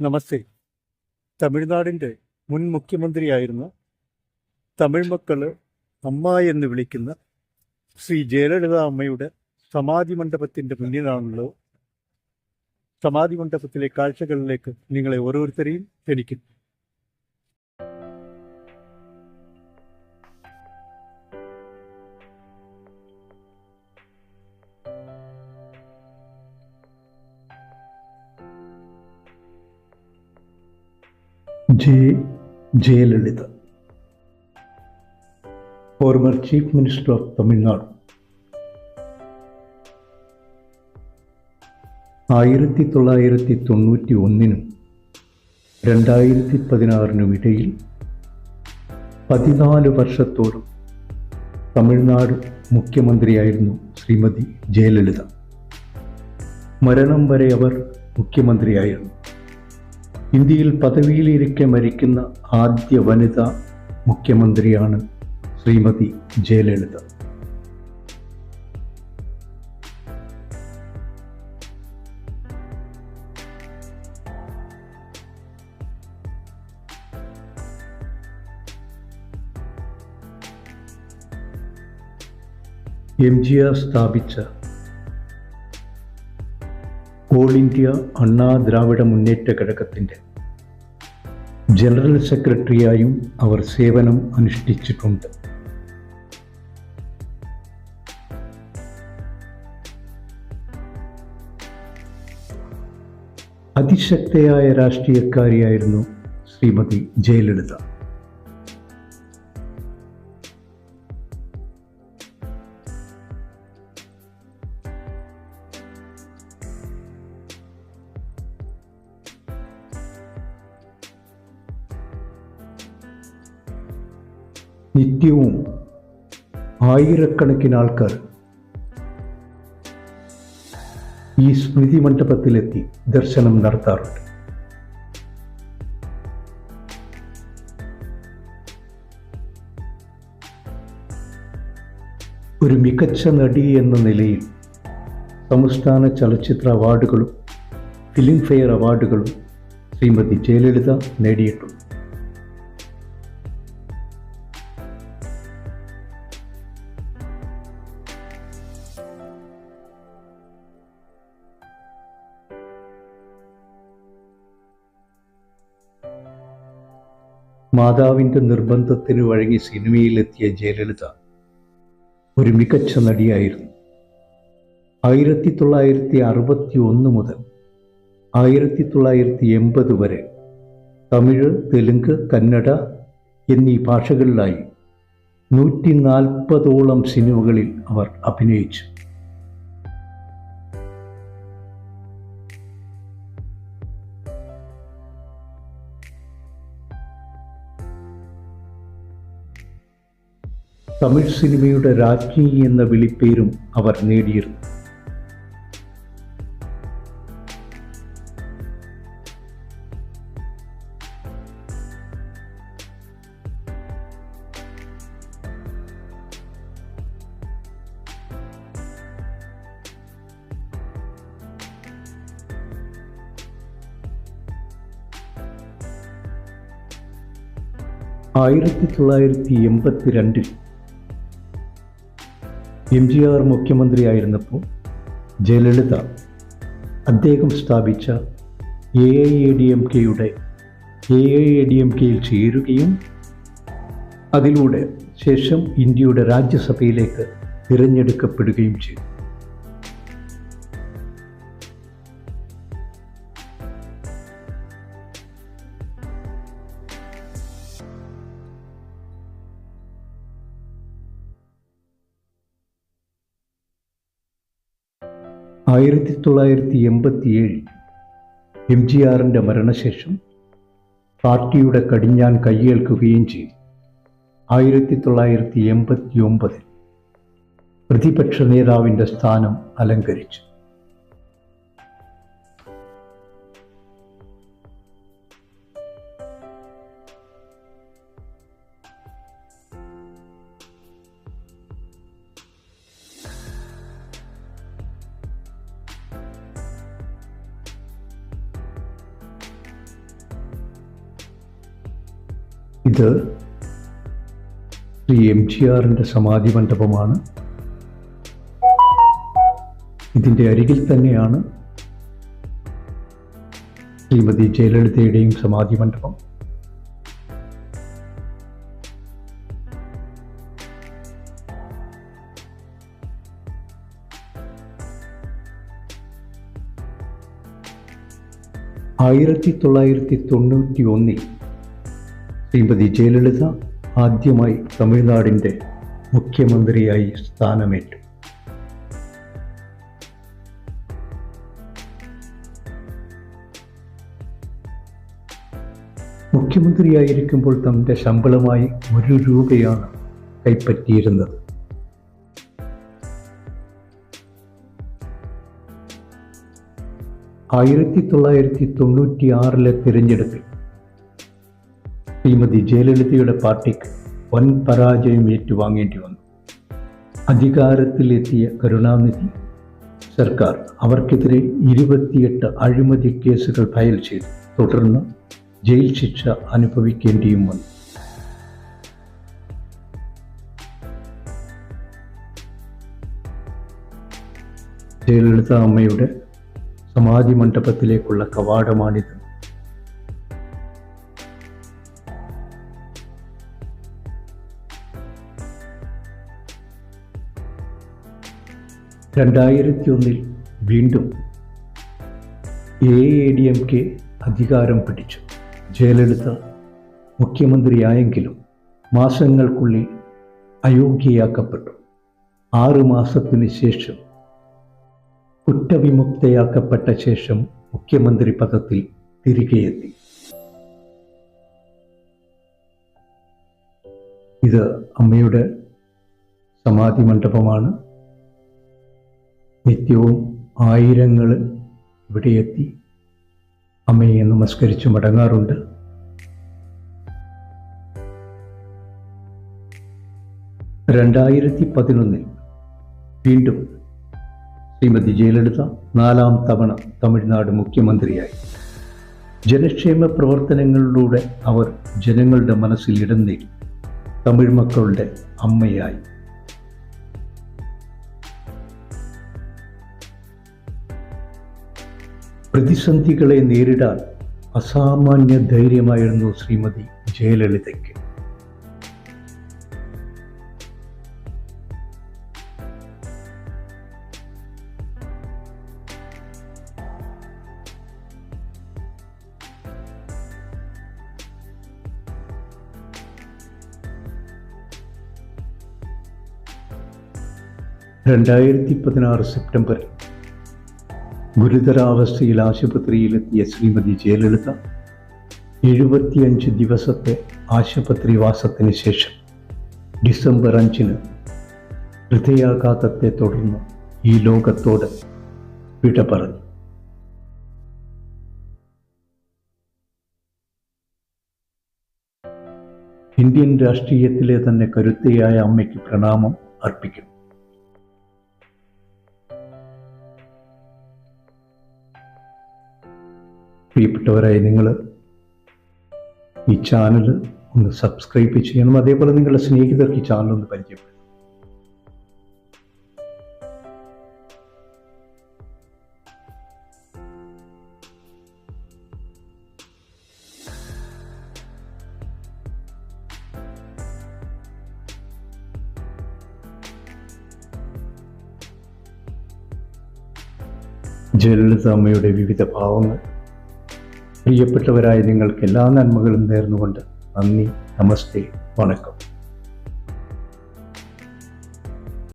നമസ്തേ. തമിഴ്നാടിന്റെ മുൻ മുഖ്യമന്ത്രിയായിരുന്ന തമിഴ് മക്കൾ അമ്മ എന്ന് വിളിക്കുന്ന ശ്രീ ജയലളിത അമ്മയുടെ സമാധി മണ്ഡപത്തിന്റെ മുന്നിലാണല്ലോ സമാധി മണ്ഡപത്തിലെ കാഴ്ചകളിലേക്ക് നിങ്ങളെ ഓരോരുത്തരെയും ക്ഷണിക്കുന്നു. J Jayalalithaa. Former chief minister of Tamil Nadu ആയിരത്തി തൊള്ളായിരത്തി തൊണ്ണൂറ്റി ഒന്നിനും രണ്ടായിരത്തി പതിനാറിനും ഇടയിൽ പതിനാല് വർഷത്തോളം തമിഴ്നാട് മുഖ്യമന്ത്രിയായിരുന്നു ശ്രീമതി ജയലളിത. മരണം വരെ അവർ മുഖ്യമന്ത്രിയായിരുന്നു. ഇന്ത്യയിൽ പദവിയിലിരിക്കെ മരിക്കുന്ന ആദ്യ വനിതാ മുഖ്യമന്ത്രിയാണ് Shrimati Jayalalithaa. M G R സ്ഥാപിച്ച ഓൾ ഇന്ത്യ അണ്ണാ ദ്രാവിഡ മുന്നേറ്റ ഘടകത്തിന്റെ. ജനറൽ സെക്രട്ടറിയായും അവർ സേവനം അനുഷ്ഠിച്ചിട്ടുണ്ട്. അതിശക്തയായ രാഷ്ട്രീയക്കാരിയായിരുന്നു ശ്രീമതി ജയലളിത. നിത്യവും ആയിരക്കണക്കിന് ആൾക്കാർ ഈ സ്മൃതി മണ്ഡപത്തിലെത്തി ദർശനം നടത്താറുണ്ട്. ഒരു മികച്ച നടി എന്ന നിലയിൽ സംസ്ഥാന ചലച്ചിത്ര അവാർഡുകളും ഫിലിം ഫെയർ അവാർഡുകളും ശ്രീമതി ജയലളിത നേടിയിട്ടുണ്ട്. മാതാവിന്റെ നിർബന്ധത്തിന് വഴങ്ങി സിനിമയിലെത്തിയ ജയലളിത ഒരു മികച്ച നടിയായിരുന്നു. ആയിരത്തി തൊള്ളായിരത്തി അറുപത്തി ഒന്ന് മുതൽ ആയിരത്തി തൊള്ളായിരത്തി എൺപത് വരെ തമിഴ് തെലുങ്ക് കന്നഡ എന്നീ ഭാഷകളിലായി നൂറ്റി നാൽപ്പതോളം സിനിമകളിൽ അവർ അഭിനയിച്ചു. തമിഴ് സിനിമയുടെ രാജ്ഞി എന്ന വിളിപ്പേരും അവർ നേടിയിരുന്നു. ആയിരത്തി തൊള്ളായിരത്തി എൺപത്തിരണ്ടിൽ എം ജി ആർ മുഖ്യമന്ത്രിയായിരുന്നപ്പോൾ ജയലളിത അദ്ദേഹം സ്ഥാപിച്ച A I A D M കെയുടെ A I A D M കെയിൽ ചേരുകയും അതിലൂടെ ശേഷം ഇന്ത്യയുടെ രാജ്യസഭയിലേക്ക് തിരഞ്ഞെടുക്കപ്പെടുകയും ചെയ്തു. ആയിരത്തി തൊള്ളായിരത്തി എൺപത്തിയേഴ് എം ജി ആറിന്റെ മരണശേഷം പാർട്ടിയുടെ കടിഞ്ഞാൻ കയ്യേൽക്കുകയും ചെയ്തു. ആയിരത്തി തൊള്ളായിരത്തി എൺപത്തി ഒമ്പതിൽ പ്രതിപക്ഷ നേതാവിന്റെ സ്ഥാനം അലങ്കരിച്ചു. ഇത് ശ്രീ എം ജി ആറിന്റെ സമാധി മണ്ഡപമാണ്. ഇതിന്റെ അരികിൽ തന്നെയാണ് ശ്രീമതി ജയലളിതയുടെയും സമാധി മണ്ഡപം. ആയിരത്തി തൊള്ളായിരത്തി തൊണ്ണൂറ്റി ഒന്നിൽ ശ്രീമതി ജയലളിത ആദ്യമായി തമിഴ്നാടിന്റെ മുഖ്യമന്ത്രിയായി സ്ഥാനമേറ്റു. മുഖ്യമന്ത്രിയായിരിക്കുമ്പോൾ തന്റെ ശമ്പളമായി ഒരു രൂപയാണ് കൈപ്പറ്റിയിരുന്നത്. ആയിരത്തി തൊള്ളായിരത്തി തൊണ്ണൂറ്റി ആറിലെ തിരഞ്ഞെടുപ്പിൽ ശ്രീമതി ജയലളിതയുടെ പാർട്ടിക്ക് വൻ പരാജയം ഏറ്റുവാങ്ങേണ്ടി വന്നു. അധികാരത്തിലെത്തിയ കരുണാനിധി സർക്കാർ അവർക്കെതിരെ ഇരുപത്തിയെട്ട് അഴിമതി കേസുകൾ ഫയൽ ചെയ്തു. തുടർന്ന് ജയിൽ ശിക്ഷ അനുഭവിക്കേണ്ടിയും വന്നു. ജയലളിത അമ്മയുടെ സമാധി മണ്ഡപത്തിലേക്കുള്ള കവാടമാണിത്. രണ്ടായിരത്തി ഒന്നിൽ വീണ്ടും A A D M K അധികാരം പിടിച്ചു. ജയലളിത മുഖ്യമന്ത്രിയായെങ്കിലും മാസങ്ങൾക്കുള്ളിൽ അയോഗ്യയാക്കപ്പെട്ടു. ആറു മാസത്തിന് ശേഷം കുറ്റവിമുക്തയാക്കപ്പെട്ട ശേഷം മുഖ്യമന്ത്രി പദത്തിൽ തിരികെ എത്തി ഇത് അമ്മയുടെ സമാധി മണ്ഡപമാണ്. നിത്യവും ആയിരങ്ങൾ ഇവിടെ എത്തി അമ്മയെ നമസ്കരിച്ച് മടങ്ങാറുണ്ട്. രണ്ടായിരത്തി പതിനൊന്നിൽ വീണ്ടും ശ്രീമതി ജയലളിത നാലാം തവണ തമിഴ്നാട് മുഖ്യമന്ത്രിയായി. ജനക്ഷേമ പ്രവർത്തനങ്ങളിലൂടെ അവർ ജനങ്ങളുടെ മനസ്സിൽ ഇടം നേടി. തമിഴ് മക്കളുടെ അമ്മയായി. പ്രതിസന്ധികളെ നേരിടാൻ അസാമാന്യ ധൈര്യമായിരുന്നു ശ്രീമതി ജയലളിതയ്ക്ക്. രണ്ടായിരത്തി പതിനാറ് സെപ്റ്റംബറിൽ ഗുരുതരാവസ്ഥയിൽ ആശുപത്രിയിലെത്തിയ ശ്രീമതി ജയലളിത എഴുപത്തിയഞ്ച് ദിവസത്തെ ആശുപത്രി ആശുപത്രിവാസത്തിന് ശേഷം ഡിസംബർ അഞ്ചിന് ഹൃദയാഘാതത്തെ തുടർന്ന് ഈ ലോകത്തോട് വിട പറഞ്ഞു. ഇന്ത്യൻ രാഷ്ട്രീയത്തിലെ തന്നെ കരുത്തയായ അമ്മയ്ക്ക് പ്രണാമം അർപ്പിക്കുന്നു. പ്രിയപ്പെട്ടവരായ നിങ്ങൾ ഈ ചാനൽ ഒന്ന് സബ്സ്ക്രൈബ് ചെയ്യണം. അതേപോലെ നിങ്ങളുടെ സ്നേഹിതർക്ക് ഈ ചാനൽ ഒന്ന് പരിചയപ്പെടും ജയലളിത അമ്മയുടെ വിവിധ ഭാവങ്ങൾ പ്രിയപ്പെട്ടവരായ നിങ്ങൾക്ക് എല്ലാ നന്മകളും നേർന്നുകൊണ്ട് നന്ദി നമസ്തേ വണക്കം.